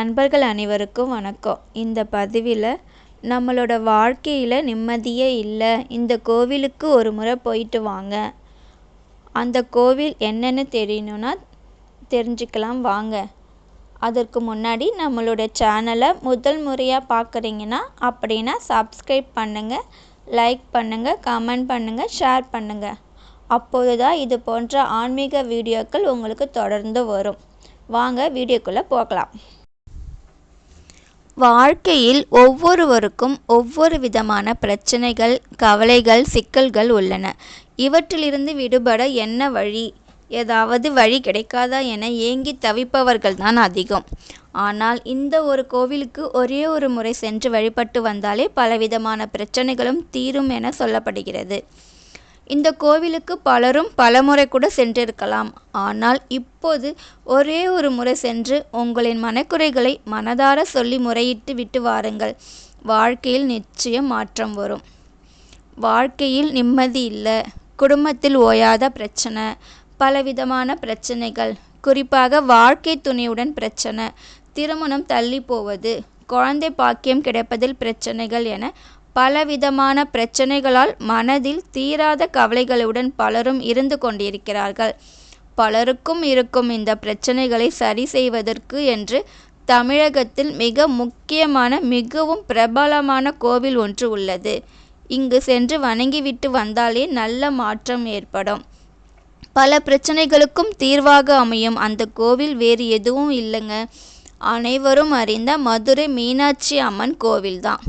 நண்பர்கள் அனைவருக்கும் வணக்கம். இந்த பதிவில் நம்மளோட வாழ்க்கையில் நிம்மதியே இல்லை. இந்த கோவிலுக்கு ஒரு முறை போயிட்டு வாங்க. அந்த கோவில் என்னென்னு தெரியணும்னா தெரிஞ்சுக்கலாம் வாங்க. அதற்கு முன்னாடி நம்மளோட சேனலை முதல் முறையாக பார்க்குறீங்கன்னா அப்படின்னா சப்ஸ்கிரைப் பண்ணுங்கள் லைக் பண்ணுங்கள் கமெண்ட் பண்ணுங்கள் ஷேர் பண்ணுங்கள் அப்போது தான் இது போன்ற ஆன்மீக வீடியோக்கள் உங்களுக்கு தொடர்ந்து வரும். வாங்க வீடியோக்குள்ளே போகலாம். வாழ்க்கையில் ஒவ்வொருவருக்கும் ஒவ்வொரு விதமான பிரச்சனைகள் கவலைகள் சிக்கல்கள் உள்ளன. இவற்றிலிருந்து விடுபட என்ன வழி? ஏதாவது வழி கிடைக்காதா என ஏங்கி தவிப்பவர்கள் தான் அதிகம். ஆனால் இந்த ஒரு கோவிலுக்கு ஒரே ஒரு முறை சென்று வழிபட்டு வந்தாலே பலவிதமான பிரச்சனைகளும் தீரும் என சொல்லப்படுகிறது. இந்த கோவிலுக்கு பலரும் பலமுறை கூட சென்றிருக்கலாம். ஆனால் இப்போது ஒரே ஒரு முறை சென்று உங்களின் மனக்குறைகளை மனதார சொல்லி முறையிட்டு விட்டு வாருங்கள். வாழ்க்கையில் நிச்சயம் மாற்றம் வரும். வாழ்க்கையில் நிம்மதி இல்லை. குடும்பத்தில் ஓயாத பிரச்சனை. பலவிதமான பிரச்சனைகள். குறிப்பாக வாழ்க்கை துணையுடன் பிரச்சனை. திருமணம் தள்ளி போவது. குழந்தை பாக்கியம் கிடைப்பதில் பிரச்சனைகள் என பலவிதமான பிரச்சனைகளால் மனதில் தீராத கவலைகளுடன் பலரும் இருந்து கொண்டிருக்கிறார்கள். பலருக்கும் இருக்கும் இந்த பிரச்சனைகளை சரி செய்வதற்கு என்று தமிழகத்தில் மிக முக்கியமான மிகவும் பிரபலமான கோவில் ஒன்று உள்ளது. இங்கு சென்று வணங்கிவிட்டு வந்தாலே நல்ல மாற்றம் ஏற்படும். பல பிரச்சனைகளுக்கும் தீர்வாக அமையும் அந்த கோவில் வேறு எதுவும் இல்லைங்க. அனைவரும் அறிந்த மதுரை மீனாட்சி அம்மன் கோவில்தான்.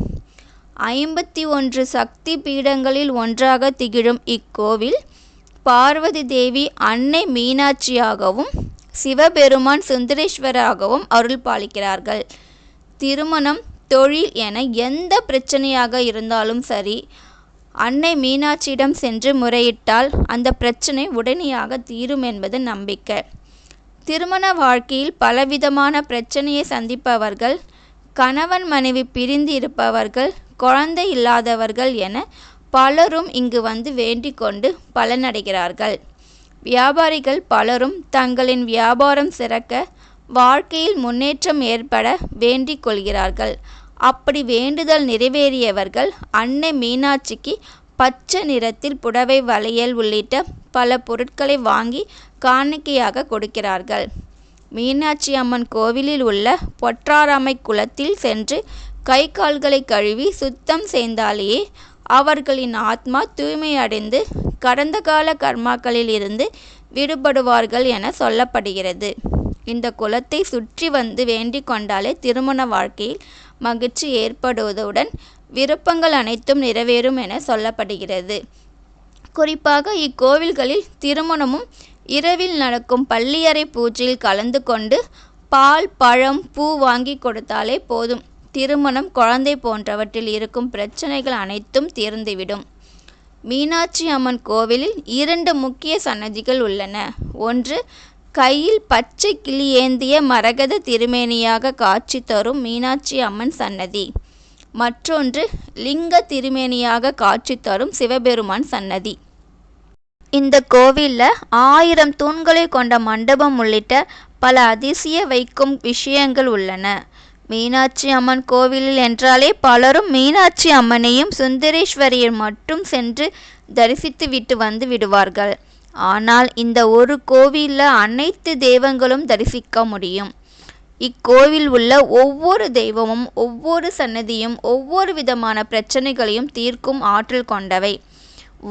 ஐம்பத்தி ஒன்று சக்தி பீடங்களில் ஒன்றாக திகழும் இக்கோவில் பார்வதி தேவி அன்னை மீனாட்சியாகவும் சிவபெருமான் சுந்தரேஸ்வராகவும் அருள் பாலிக்கிறார்கள். திருமணம் தொழில் என எந்த பிரச்சனையாக இருந்தாலும் சரி அன்னை மீனாட்சியிடம் சென்று முறையிட்டால் அந்த பிரச்சனை உடனடியாக தீரும் என்பது நம்பிக்கை. திருமண வாழ்க்கையில் பலவிதமான பிரச்சனையை சந்திப்பவர்கள் கணவன் மனைவி பிரிந்து இருப்பவர்கள் குழந்தை இல்லாதவர்கள் என பலரும் இங்கு வந்து வேண்டிக் கொண்டு பலனடைகிறார்கள். வியாபாரிகள் பலரும் தங்களின் வியாபாரம் சிறக்க வாழ்க்கையில் முன்னேற்றம் ஏற்பட வேண்டிக் கொள்கிறார்கள். அப்படி வேண்டுதல் நிறைவேறியவர்கள் அன்னை மீனாட்சிக்கு பச்சை நிறத்தில் புடவை வளையல் உள்ளிட்ட பல பொருட்களை வாங்கி காணிக்கையாக கொடுக்கிறார்கள். மீனாட்சி அம்மன் கோவிலில் உள்ள பொற்றாராமை குளத்தில் சென்று கை கால்களை கழுவி சுத்தம் செய்தாலேயே அவர்களின் ஆத்மா தூய்மையடைந்து கடந்த கால கர்மாக்களில் இருந்து விடுபடுவார்கள் என சொல்லப்படுகிறது. இந்த குலத்தை சுற்றி வந்து வேண்டிக் கொண்டாலே திருமண வாழ்க்கையில் மகிழ்ச்சி ஏற்படுவதுடன் விருப்பங்கள் அனைத்தும் நிறைவேறும் என சொல்லப்படுகிறது. குறிப்பாக இக்கோவில்களில் திருமணமும் இரவில் நடக்கும் பள்ளியறை பூஜையில் கலந்து கொண்டு பால் பழம் பூ வாங்கி கொடுத்தாலே போதும். திருமணம் குழந்தை போன்றவற்றில் இருக்கும் பிரச்சனைகள் அனைத்தும் தீர்ந்துவிடும். மீனாட்சி அம்மன் கோவிலில் இரண்டு முக்கிய சன்னதிகள் உள்ளன. ஒன்று கையில் பச்சை கிளி ஏந்திய மரகத திருமேனியாக காட்சி தரும் மீனாட்சி அம்மன் சன்னதி. மற்றொன்று லிங்க திருமேனியாக காட்சி தரும் சிவபெருமான் சன்னதி. இந்த கோவிலில் ஆயிரம் தூண்களை கொண்ட மண்டபம் உள்ளிட்ட பல அதிசய வைக்கும் விஷயங்கள் உள்ளன. மீனாட்சி அம்மன் கோவிலில் என்றாலே பலரும் மீனாட்சி அம்மனையும் சுந்தரேஸ்வரியை மட்டும் சென்று தரிசித்து விட்டு வந்து விடுவார்கள். ஆனால் இந்த ஒரு கோவிலில் அனைத்து தெய்வங்களும் தரிசிக்க முடியும். இக்கோவில் உள்ள ஒவ்வொரு தெய்வமும் ஒவ்வொரு சன்னதியும் ஒவ்வொரு விதமான பிரச்சனைகளையும் தீர்க்கும் ஆற்றல் கொண்டவை.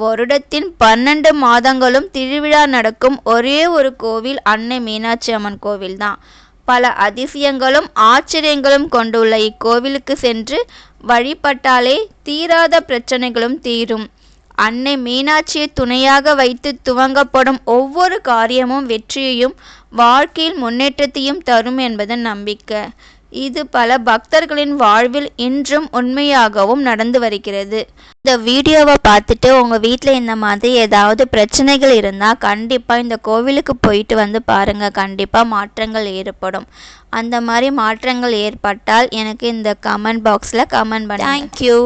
வருடத்தின் பன்னெண்டு மாதங்களும் திருவிழா நடக்கும் ஒரே ஒரு கோவில் அன்னை மீனாட்சி அம்மன் கோவில்தான். பல அதிசயங்களும் ஆச்சரியங்களும் கொண்டுள்ள இக்கோவிலுக்கு சென்று வழிபட்டாலே தீராத பிரச்சனைகளும் தீரும். அன்னை மீனாட்சியை துணையாக வைத்து துவங்கப்படும் ஒவ்வொரு காரியமும் வெற்றியையும் வாழ்க்கையில் முன்னேற்றத்தையும் தரும் என்பதன் நம்பிக்கை. இது பல பக்தர்களின் வாழ்வில் இன்றும் உண்மையாகவும் நடந்து வருகிறது. இந்த வீடியோவை பார்த்துட்டு உங்கள் வீட்டில் இந்த மாதிரி ஏதாவது பிரச்சனைகள் இருந்தால் கண்டிப்பாக இந்த கோவிலுக்கு போயிட்டு வந்து பாருங்கள் கண்டிப்பாக மாற்றங்கள் ஏற்படும். அந்த மாதிரி மாற்றங்கள் ஏற்பட்டால் எனக்கு இந்த கமெண்ட் பாக்ஸில் கமெண்ட் பண்ண தேங்க்யூ